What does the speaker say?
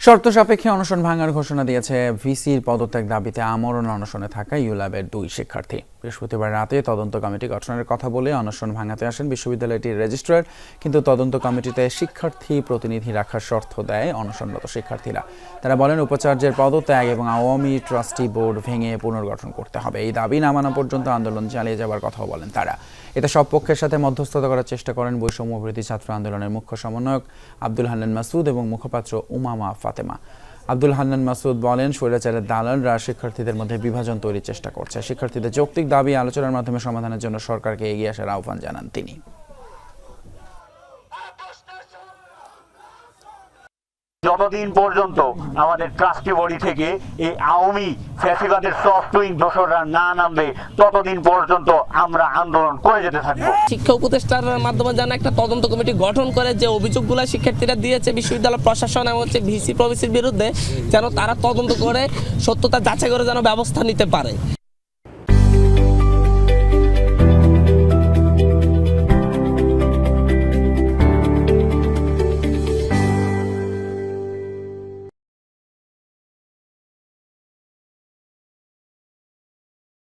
শর্ত সাপেক্ষে অনশন ভাঙার ঘোষণা দিয়েছে ভিসির পদত্যাগ দাবিতে আমরণ অনশনে থাকা ইউল্যাবের দুই শিক্ষার্থী। বৃহস্পতিবার রাতে তদন্ত কমিটি গঠনের কথা বলে অনশন ভাঙাতে আসেন বিশ্ববিদ্যালয়টির রেজিস্ট্রার। কিন্তু তদন্ত কমিটিতে শিক্ষার্থী প্রতিনিধি রাখার শর্ত দেয় অনশনরত শিক্ষার্থীরা। তারা বলেন, উপাচার্যের পদত্যাগ এবং আওয়ামী ট্রাস্টি বোর্ড ভেঙে পুনর্গঠন করতে হবে। এই দাবি না মানা পর্যন্ত আন্দোলন চালিয়ে যাবার কথাও বলেন তারা। এতে সব পক্ষের সাথে মধ্যস্থতা করার চেষ্টা করেন বৈষম্য বিরোধী ছাত্র আন্দোলনের মুখ্য সমন্বয়ক আব্দুল হান্নান মাসুদ এবং মুখপাত্র উমামা ফাতেমা। আব্দুল হান্নান মাসুদ বলেন, স্বৈরাচারের দালালরা শিক্ষার্থীদের মধ্যে বিভাজন তৈরির চেষ্টা করছে। শিক্ষার্থীদের যৌক্তিক দাবি আলোচনার মাধ্যমে সমাধানের জন্য সরকারকে এগিয়ে আসার আহ্বান জানান তিনি। যতদিন পর্যন্ত আমাদের ট্রাস্টি বডি থেকে এই আওয়ামী ফ্যাসিবাদের সফট উইং দোসররা না নামবে, ততদিন পর্যন্ত আমরা আন্দোলন করে যেতে থাকব। শিক্ষা উপদেষ্টার মাধ্যমে যেন একটা তদন্ত কমিটি গঠন করে যে অভিযোগগুলো শিক্ষার্থীরা দিয়েছে, বিশ্ববিদ্যালয় প্রশাসন এবং হচ্ছে ভিসি প্রভিসির বিরুদ্ধে, যেন তারা তদন্ত করে সত্যতা যাচাই করে যেন ব্যবস্থা নিতে পারে।